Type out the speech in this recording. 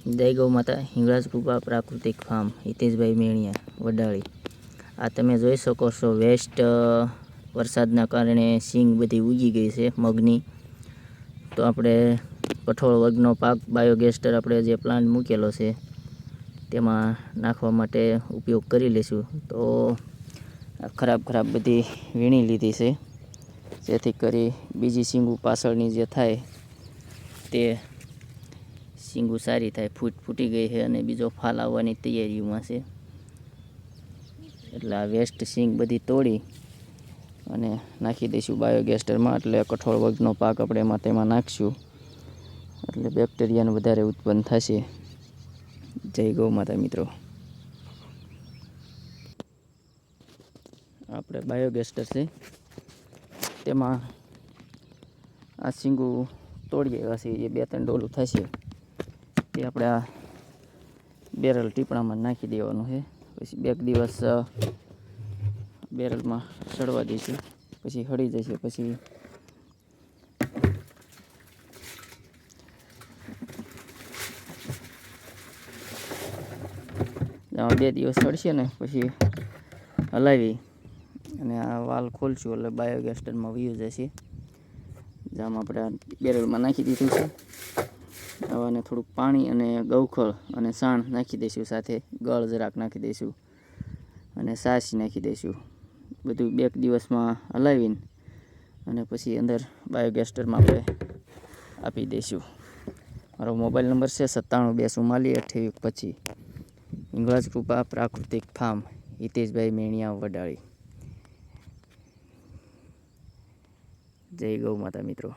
જય ગૌ માતા હિંગળાજ કૃપા પ્રાકૃતિક ફાર્મ, હિતેશભાઈ મેણિયા, વડાળી. આ તમે જોઈ શકો છો, વેસ્ટ વરસાદના કારણે સિંગ બધી ઉગી ગઈ છે, મગની. તો આપણે કઠોળ વર્ગનો પાક, બાયોગેસ્ટર આપણે જે પ્લાન્ટ મૂકેલો છે, તેમાં નાખવા માટે ઉપયોગ કરી લઈશું. તો ખરાબ ખરાબ બધી વીણી લીધી છે. જેથી કરી બીજી સિંગુ પાછળની જે થાય, તે સિંગુ સારી થાય, ફૂટ ફૂટી ગઈ છે અને બીજો ફાલ આવવાની તૈયારીમાં છે. એટલે આ વેસ્ટ સિંગ બધી તોડી અને નાખી દઈશું બાયોગેસ્ટરમાં. એટલે કઠોળ વર્ગનો પાક આપણે એમાં તેમાં નાખશું. એટલે બેક્ટેરિયાનું વધારે ઉત્પન્ન થશે. જય ગૌ માતા મિત્રો. આપણે બાયોગેસ્ટર છે. તેમાં આ સિંગુ તોડીએ એવા છે. એ બે ત્રણ ડોલું થશે. તે આપણે આ બેરલ ટીપણામાં નાખી દેવાનું છે. પછી બે દિવસ બેરલમાં સડવા દઈશું પછી હળી જશે, પછી બે દિવસ સડશે ને, પછી હલાવી અને આ વાલ ખોલશું એટલે બાયોગેસ્ટરમાં વ્યૂ જશે. જામ આપણે બેરલમાં નાખી દીધું છે. આવાને થોડુંક પાણી અને ગૌખળ અને સાણ નાખી દઈશું, સાથે ગળ જરાક નાખી દઈશું અને સાસ નાખી દઈશું. બધું બે દિવસમાં હલાવીને અને પછી અંદર બાયોગેસ્ટરમાં આપણે આપી દઈશું. મારો મોબાઈલ નંબર છે સત્તાણું બે સુમાલી અઠ્યાવીસ પચીસ. ઇંગળાજ કૃપા પ્રાકૃતિક ફાર્મ, હિતેશભાઈ મેણિયા વડાળી. જય ગૌ માતા મિત્રો.